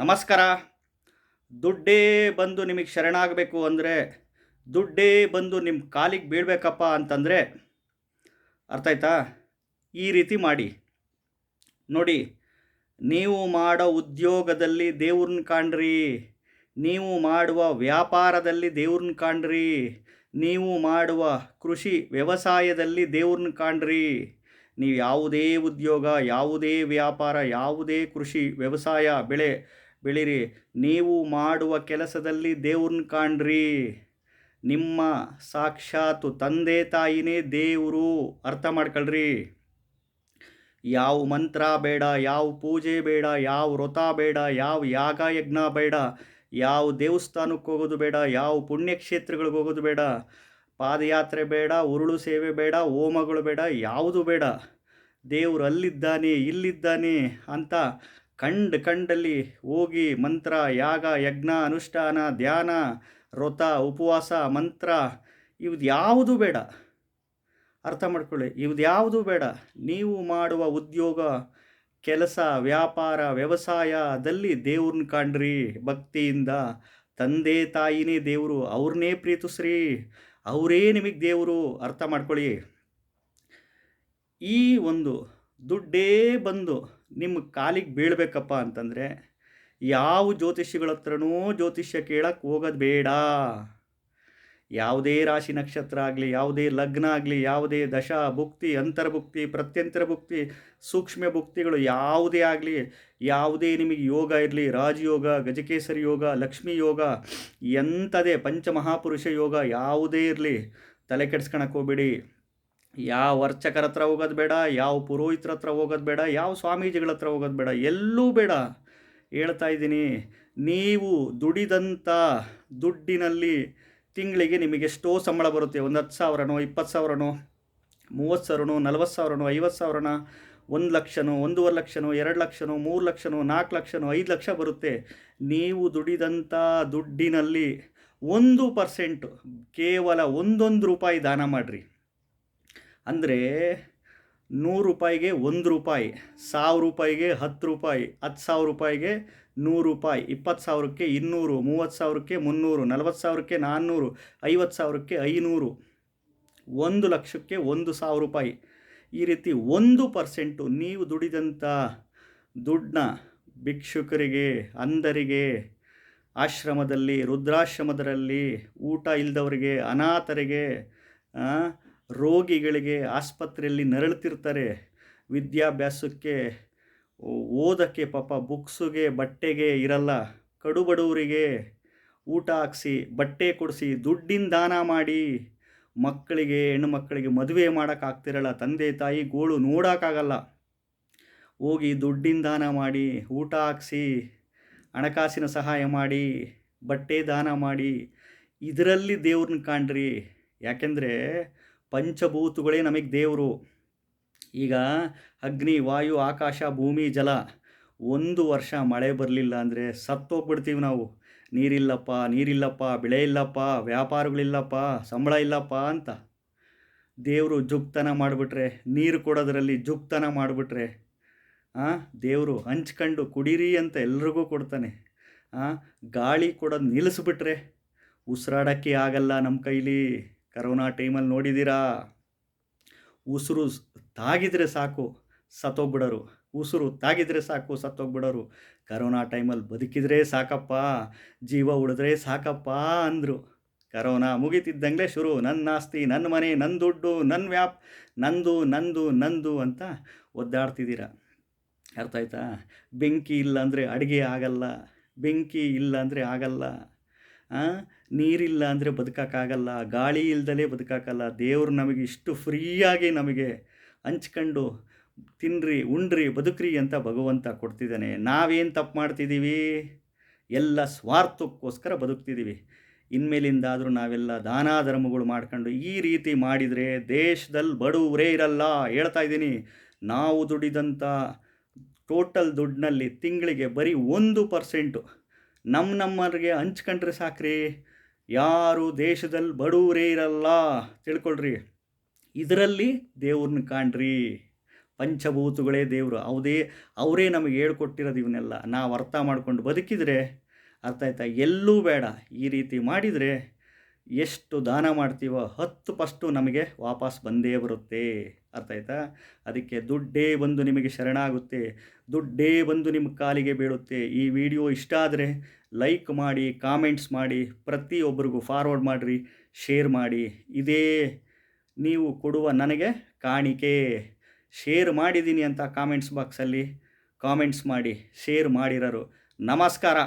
ನಮಸ್ಕಾರ. ದುಡ್ಡೇ ಬಂದು ನಿಮಗೆ ಶರಣಾಗಬೇಕು ಅಂದರೆ ದುಡ್ಡೇ ಬಂದು ನಿಮ್ಮ ಕಾಲಿಗೆ ಬೀಳಬೇಕಪ್ಪ ಅಂತಂದರೆ ಅರ್ಥ ಆಯ್ತಾ? ಈ ರೀತಿ ಮಾಡಿ. ನೋಡಿ, ನೀವು ಮಾಡೋ ಉದ್ಯೋಗದಲ್ಲಿ ದೇವ್ರನ್ನ ಕಾಣ್ರಿ, ನೀವು ಮಾಡುವ ವ್ಯಾಪಾರದಲ್ಲಿ ದೇವ್ರನ್ನ ಕಾಣ್ರಿ, ನೀವು ಮಾಡುವ ಕೃಷಿ ವ್ಯವಸಾಯದಲ್ಲಿ ದೇವ್ರನ್ನ ಕಾಣ್ರಿ, ನೀವು ಯಾವುದೇ ಉದ್ಯೋಗ, ಯಾವುದೇ ವ್ಯಾಪಾರ, ಯಾವುದೇ ಕೃಷಿ ವ್ಯವಸಾಯ ಬೆಳೆ ಬೆಳೀರಿ, ನೀವು ಮಾಡುವ ಕೆಲಸದಲ್ಲಿ ದೇವ್ರನ್ನ ಕಾಣ್ರಿ. ನಿಮ್ಮ ಸಾಕ್ಷಾತ್ ತಂದೆ ತಾಯಿನೇ ದೇವರು, ಅರ್ಥ ಮಾಡ್ಕೊಳ್ರಿ. ಯಾವ ಮಂತ್ರ ಬೇಡ, ಯಾವ ಪೂಜೆ ಬೇಡ, ಯಾವ ವ್ರತ ಬೇಡ, ಯಾವ ಯಾಗ ಯಜ್ಞ ಬೇಡ, ಯಾವ ದೇವಸ್ಥಾನಕ್ಕೆ ಹೋಗೋದು ಬೇಡ, ಯಾವ ಪುಣ್ಯಕ್ಷೇತ್ರಗಳಿಗೆ ಹೋಗೋದು ಬೇಡ, ಪಾದಯಾತ್ರೆ ಬೇಡ, ಉರುಳು ಸೇವೆ ಬೇಡ, ಹೋಮಗಳು ಬೇಡ, ಯಾವುದು ಬೇಡ. ದೇವರು ಅಲ್ಲಿದ್ದಾನೆ, ಇಲ್ಲಿದ್ದಾನೆ ಅಂತ ಕಂಡು ಕಂಡಲ್ಲಿ ಹೋಗಿ ಮಂತ್ರ, ಯಾಗ, ಯಜ್ಞ, ಅನುಷ್ಠಾನ, ಧ್ಯಾನ ವ್ರತ ಉಪವಾಸ, ಮಂತ್ರ, ಇವ್ದು ಯಾವುದು ಬೇಡ. ಅರ್ಥ ಮಾಡ್ಕೊಳ್ಳಿ, ಇವ್ದು ಯಾವುದು ಬೇಡ. ನೀವು ಮಾಡುವ ಉದ್ಯೋಗ, ಕೆಲಸ, ವ್ಯಾಪಾರ ವ್ಯವಸಾಯದಲ್ಲಿ ದೇವ್ರನ್ನ ಕಾಣ್ರಿ ಭಕ್ತಿಯಿಂದ. ತಂದೆ, ತಾಯಿನೇ ದೇವರು ಅವ್ರನ್ನೇ ಪ್ರೀತಿಸ್ರಿ. ಅವರೇ ನಿಮಗೆ ದೇವರು. ಅರ್ಥ ಮಾಡ್ಕೊಳ್ಳಿ. ಈ ಒಂದು ದುಡ್ಡೇ ಬಂದು ನಿಮ್ಮ ಕಾಲಿಗೆ ಬೀಳಬೇಕಪ್ಪ ಅಂತಂದರೆ, ಯಾವ ಜ್ಯೋತಿಷಿಗಳ ಹತ್ರನೂ ಜ್ಯೋತಿಷ್ಯ ಕೇಳಕ್ಕೆ ಹೋಗೋದು ಬೇಡ. ಯಾವುದೇ ರಾಶಿ ನಕ್ಷತ್ರ ಆಗಲಿ, ಯಾವುದೇ ಲಗ್ನ ಆಗಲಿ, ಯಾವುದೇ ದಶ ಭುಕ್ತಿ ಅಂತರ್ಭುಕ್ತಿ ಪ್ರತ್ಯಂತರ ಭುಕ್ತಿ, ಸೂಕ್ಷ್ಮ ಭುಕ್ತಿಗಳು ಯಾವುದೇ ಆಗಲಿ, ಯಾವುದೇ ನಿಮಗೆ ಯೋಗ ಇರಲಿ, ರಾಜಯೋಗ, ಗಜಕೇಸರಿ ಯೋಗ, ಲಕ್ಷ್ಮೀ ಯೋಗ, ಎಂಥದೇ ಪಂಚಮಹಾಪುರುಷ ಯೋಗ ಯಾವುದೇ ಇರಲಿ, ತಲೆ ಕೆಡ್ಸ್ಕೊಳಕ್ಕೆ ಹೋಗ್ಬೇಡಿ. ಯಾವ ಅರ್ಚಕರ ಹತ್ರ ಹೋಗೋದು ಬೇಡ, ಯಾವ ಪುರೋಹಿತರ ಹತ್ರ ಹೋಗೋದು ಬೇಡ, ಯಾವ ಸ್ವಾಮೀಜಿಗಳ ಹತ್ರ ಹೋಗೋದು ಬೇಡ, ಎಲ್ಲೂ ಬೇಡ. ಹೇಳ್ತಾ ಇದ್ದೀನಿ, ನೀವು ದುಡಿದಂಥ ದುಡ್ಡಿನಲ್ಲಿ ತಿಂಗಳಿಗೆ ನಿಮಗೆ ಎಷ್ಟೋ ಸಂಬಳ ಬರುತ್ತೆ. ಒಂದು ಹತ್ತು ಸಾವಿರನೋ, ಇಪ್ಪತ್ತು ಸಾವಿರನೋ, ಮೂವತ್ತು ಸಾವಿರನೋ, ನಲ್ವತ್ತು ಸಾವಿರನೋ, ಐವತ್ತು ಸಾವಿರನ, ಒಂದು ಲಕ್ಷನೋ, ಒಂದೂವರೆ ಲಕ್ಷನೋ, ಎರಡು ಲಕ್ಷನೋ, ಮೂರು ಲಕ್ಷನೋ, ನಾಲ್ಕು ಲಕ್ಷನೋ, ಐದು ಲಕ್ಷ ಬರುತ್ತೆ. ನೀವು ದುಡಿದಂಥ ದುಡ್ಡಿನಲ್ಲಿ ಒಂದು ಪರ್ಸೆಂಟು ಕೇವಲ ಒಂದೊಂದು ರೂಪಾಯಿ ದಾನ ಮಾಡಿರಿ. ಅಂದರೆ ನೂರು ರೂಪಾಯಿಗೆ ಒಂದು ರೂಪಾಯಿ, ಸಾವಿರ ರೂಪಾಯಿಗೆ ಹತ್ತು ರೂಪಾಯಿ, ಹತ್ತು ಸಾವಿರ ರೂಪಾಯಿಗೆ ನೂರು ರೂಪಾಯಿ, ಇಪ್ಪತ್ತು ಸಾವಿರಕ್ಕೆ ಇನ್ನೂರು, ಮೂವತ್ತು ಸಾವಿರಕ್ಕೆ ಮುನ್ನೂರು, ನಲವತ್ತು ಸಾವಿರಕ್ಕೆ ನಾನ್ನೂರು, ಐವತ್ತು ಸಾವಿರಕ್ಕೆ ಐನೂರು, ಒಂದು ಲಕ್ಷಕ್ಕೆ ಒಂದು ಸಾವಿರ ರೂಪಾಯಿ. ಈ ರೀತಿ ಒಂದು ಪರ್ಸೆಂಟು ನೀವು ದುಡಿದಂಥ ದುಡ್ಡನ್ನ ಭಿಕ್ಷುಕರಿಗೆ, ಅಂಧರಿಗೆ, ಆಶ್ರಮದಲ್ಲಿ, ರುದ್ರಾಶ್ರಮದಲ್ಲಿ, ಊಟ ಇಲ್ಲದವರಿಗೆ ಅನಾಥರಿಗೆ ರೋಗಿಗಳಿಗೆ ಆಸ್ಪತ್ರೆಯಲ್ಲಿ ನರಳುತ್ತಿರ್ತಾರೆ. ವಿದ್ಯಾಭ್ಯಾಸಕ್ಕೆ ಓದೋಕ್ಕೆ ಪಾಪ ಬುಕ್ಸುಗೆ ಬಟ್ಟೆಗೆ ಇರಲ್ಲ. ಕಡುಬಡವರಿಗೆ ಊಟ ಹಾಕ್ಸಿ, ಬಟ್ಟೆ ಕೊಡಿಸಿ, ದುಡ್ಡಿನ ದಾನ ಮಾಡಿ ಮಕ್ಕಳಿಗೆ ಹೆಣ್ಣು ಮಕ್ಕಳಿಗೆ ಮದುವೆ ಮಾಡೋಕ್ಕಾಗ್ತಿರಲ್ಲ. ತಂದೆ, ತಾಯಿ ಗೋಳು ನೋಡೋಕ್ಕಾಗಲ್ಲ. ಹೋಗಿ ದುಡ್ಡಿನ ದಾನ ಮಾಡಿ, ಊಟ ಹಾಕ್ಸಿ, ಹಣಕಾಸಿನ ಸಹಾಯ ಮಾಡಿ, ಬಟ್ಟೆ ದಾನ ಮಾಡಿ, ಇದರಲ್ಲಿ ದೇವ್ರನ್ನ ಕಾಣ್ರಿ. ಯಾಕೆಂದರೆ ಪಂಚಭೂತಗಳೇ ನಮಗೆ ದೇವರು. ಈಗ ಅಗ್ನಿ, ವಾಯು, ಆಕಾಶ, ಭೂಮಿ, ಜಲ, ಒಂದು ವರ್ಷ ಮಳೆ ಬರಲಿಲ್ಲ ಅಂದರೆ ಸತ್ತೋಗ್ಬಿಡ್ತೀವಿ ನಾವು. ನೀರಿಲ್ಲಪ್ಪ ನೀರಿಲ್ಲಪ್ಪ, ಬೆಳೆ ಇಲ್ಲಪ್ಪ, ವ್ಯಾಪಾರಗಳಿಲ್ಲಪ್ಪ, ಸಂಬಳ ಇಲ್ಲಪ್ಪ ಅಂತ. ದೇವರು ಜುಗ್ತನ ಮಾಡಿಬಿಟ್ರೆ, ನೀರು ಕೊಡೋದ್ರಲ್ಲಿ ಜುಗ್ತನ ಮಾಡಿಬಿಟ್ರೆ ದೇವರು ಹಂಚ್ಕೊಂಡು ಕುಡೀರಿ ಅಂತ ಎಲ್ರಿಗೂ ಕೊಡ್ತಾನೆ. ಗಾಳಿ ಕೊಡೋದು ನಿಲ್ಲಿಸ್ಬಿಟ್ರೆ ಉಸಿರಾಡೋಕ್ಕೆ ಆಗಲ್ಲ ನಮ್ಮ ಕೈಲಿ. ಕರೋನಾ ಟೈಮಲ್ಲಿ ನೋಡಿದ್ದೀರಾ? ಉಸಿರು ತಾಗಿದರೆ ಸಾಕು, ಸತ್ತೋಗ್ಬಿಡೋರು. ಉಸಿರು ತಾಗಿದರೆ ಸಾಕು, ಸತ್ತೋಗ್ಬಿಡೋರು. ಕರೋನಾ ಟೈಮಲ್ಲಿ ಬದುಕಿದ್ರೆ ಸಾಕಪ್ಪ, ಜೀವ ಉಳಿದ್ರೆ ಸಾಕಪ್ಪ ಅಂದರು. ಕರೋನಾ ಮುಗಿತಿದ್ದಂಗೆ ಶುರು. ನನ್ನ ಆಸ್ತಿ ನನ್ನ ಮನೆ ನನ್ನ ದುಡ್ಡು ನನ್ನ ವ್ಯಾಪ್, ನಂದು ನಂದು ನಂದು ಅಂತ ಒದ್ದಾಡ್ತಿದ್ದೀರ? ಅರ್ಥ ಆಯ್ತಾ? ಬೆಂಕಿ ಇಲ್ಲ ಅಂದರೆ ಅಡುಗೆ ಆಗಲ್ಲ. ಬೆಂಕಿ ಇಲ್ಲ ಅಂದರೆ ಆಗಲ್ಲ. ನೀರಿಲ್ಲ ಅಂದರೆ ಬದುಕೋಕ್ಕಾಗಲ್ಲ, ಗಾಳಿ ಇಲ್ದಲೇ ಬದುಕೋಕ್ಕಲ್ಲ ದೇವರು ನಮಗೆ ಇಷ್ಟು ಫ್ರೀಯಾಗಿ ನಮಗೆ ಹಂಚ್ಕೊಂಡು ತಿನ್ನಿರಿ ಉಂಡ್ರಿ ಬದುಕ್ರಿ ಅಂತ ಭಗವಂತ ಕೊಡ್ತಿದ್ದಾನೆ. ನಾವೇನು ತಪ್ಪು ಮಾಡ್ತಿದ್ದೀವಿ? ಎಲ್ಲ ಸ್ವಾರ್ಥಕ್ಕೋಸ್ಕರ ಬದುಕ್ತಿದ್ದೀವಿ. ಇನ್ಮೇಲಿಂದಾದರೂ ನಾವೆಲ್ಲ ದಾನ ಧರ್ಮಗಳು ಮಾಡ್ಕೊಂಡು ಈ ರೀತಿ ಮಾಡಿದರೆ ದೇಶದಲ್ಲಿ ಬಡವರೇ ಇರಲ್ಲ. ಹೇಳ್ತಾ ಇದ್ದೀನಿ, ನಾವು ದುಡಿದಂಥ ಟೋಟಲ್ ದುಡ್ಡಿನಲ್ಲಿ ತಿಂಗಳಿಗೆ ಬರೀ ಒಂದು ಪರ್ಸೆಂಟು ನಮ್ಮ ನಮ್ಮರಿಗೆ ಹಂಚ್ಕೊಂಡ್ರೆ ಸಾಕ್ರಿ. ಯಾರು ದೇಶದಲ್ಲಿ ಬಡವರೇ ಇರಲ್ಲ. ತಿಳ್ಕೊಳ್ರಿ. ಇದರಲ್ಲಿ ದೇವ್ರನ್ನ ಕಾಣ್ರಿ. ಪಂಚಭೂತಗಳೇ ದೇವರು. ಅವದೇ, ಅವರೇ ನಮಗೆ ಹೇಳ್ಕೊಟ್ಟಿರೋದು ಇವನ್ನೆಲ್ಲ. ನಾವು ಅರ್ಥ ಮಾಡ್ಕೊಂಡು ಬದುಕಿದರೆ, ಅರ್ಥ ಆಯ್ತಾ? ಎಲ್ಲೂ ಬೇಡ. ಈ ರೀತಿ ಮಾಡಿದರೆ ಎಷ್ಟು ದಾನ ಮಾಡ್ತೀವೋ ಹತ್ತು ಪಸ್ಟು ನಮಗೆ ವಾಪಸ್ ಬಂದೇ ಬರುತ್ತೆ. ಅರ್ಥ ಆಯ್ತಾ? ಅದಕ್ಕೆ ದುಡ್ಡೇ ಬಂದು ನಿಮಗೆ ಶರಣಾಗುತ್ತೆ, ದುಡ್ಡೇ ಬಂದು ನಿಮ್ಮ ಕಾಲಿಗೆ ಬೀಳುತ್ತೆ. ಈ ವಿಡಿಯೋ ಇಷ್ಟ ಆದರೆ ಲೈಕ್ ಮಾಡಿ, ಕಾಮೆಂಟ್ಸ್ ಮಾಡಿ, ಪ್ರತಿಯೊಬ್ಬರಿಗೂ ಫಾರ್ವರ್ಡ್ ಮಾಡಿರಿ ಶೇರ್ ಮಾಡಿ. ಇದೇ ನೀವು ಕೊಡುವ ನನಗೆ ಕಾಣಿಕೆ. ಶೇರ್ ಮಾಡಿದ್ದೀನಿ ಅಂತ ಕಾಮೆಂಟ್ಸ್ ಬಾಕ್ಸಲ್ಲಿ ಕಾಮೆಂಟ್ಸ್ ಮಾಡಿ ಶೇರ್ ಮಾಡಿರೋರು. ನಮಸ್ಕಾರ!